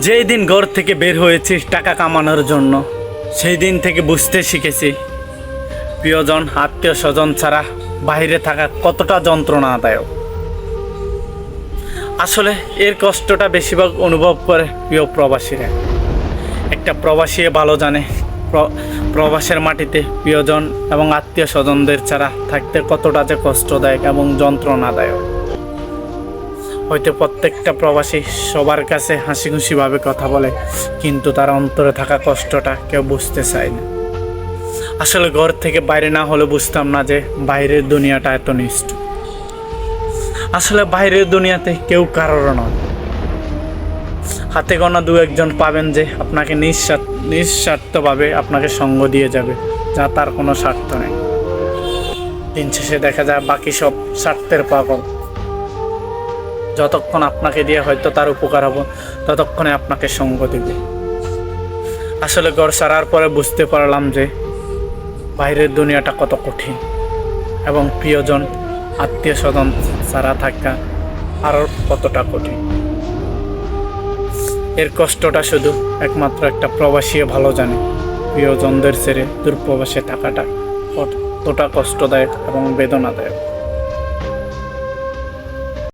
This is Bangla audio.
যেই দিন ঘর থেকে বের হয়েছি টাকা কামানোর জন্য, সেই দিন থেকে বুঝতে শিখেছি, প্রিয়জন, আত্মীয় স্বজন ছাড়া বাইরে থাকা কতটা যন্ত্রণাদায়ক। আসলে এর কষ্টটা বেশিরভাগ অনুভব করে প্রিয় প্রবাসীরা। একটা প্রবাসী ভালো জানে, প্র- প্রবাসের মাটিতে প্রিয়জন এবং আত্মীয় স্বজনদের ছাড়া থাকতে কতটা যে কষ্টদায়ক এবং যন্ত্রণাদায়ক। হয়তো প্রত্যেকটা প্রবাসী সবার কাছে হাসি খুশিভাবে কথা বলে, কিন্তু তার অন্তরে থাকা কষ্টটা কেউ বুঝতে চায় না। আসলে ঘর থেকে বাইরে না হলে বুঝতাম না যে বাইরের দুনিয়াটা এত নিষ্ঠ আসলে বাইরের দুনিয়াতে কেউ কারোর নয়। হাতে গোনা দু একজন পাবেন যে আপনাকে নিঃস্বার্থ নিঃস্বার্থভাবে আপনাকে সঙ্গ দিয়ে যাবে, যা তার কোনো স্বার্থ নেই। দিন শেষে দেখা যায় বাকি সব স্বার্থের পাগল। যতক্ষণ আপনাকে দিয়ে হয়তো তার উপকার হব, ততক্ষণে আপনাকে সঙ্গ দেবে। আসলে ঘর সারার পরে বুঝতে পারলাম যে বাইরের দুনিয়াটা কত কঠিন এবং প্রিয়জন আত্মীয় স্বজন ছাড়া থাকা আরও কতটা কঠিন। এর কষ্টটা শুধু একমাত্র একটা প্রবাসী ভালো জানে। প্রিয়জনদের ছেড়ে দূরপ্রবাসে থাকাটা কতটা কষ্টদায়ক এবং বেদনাদায়ক।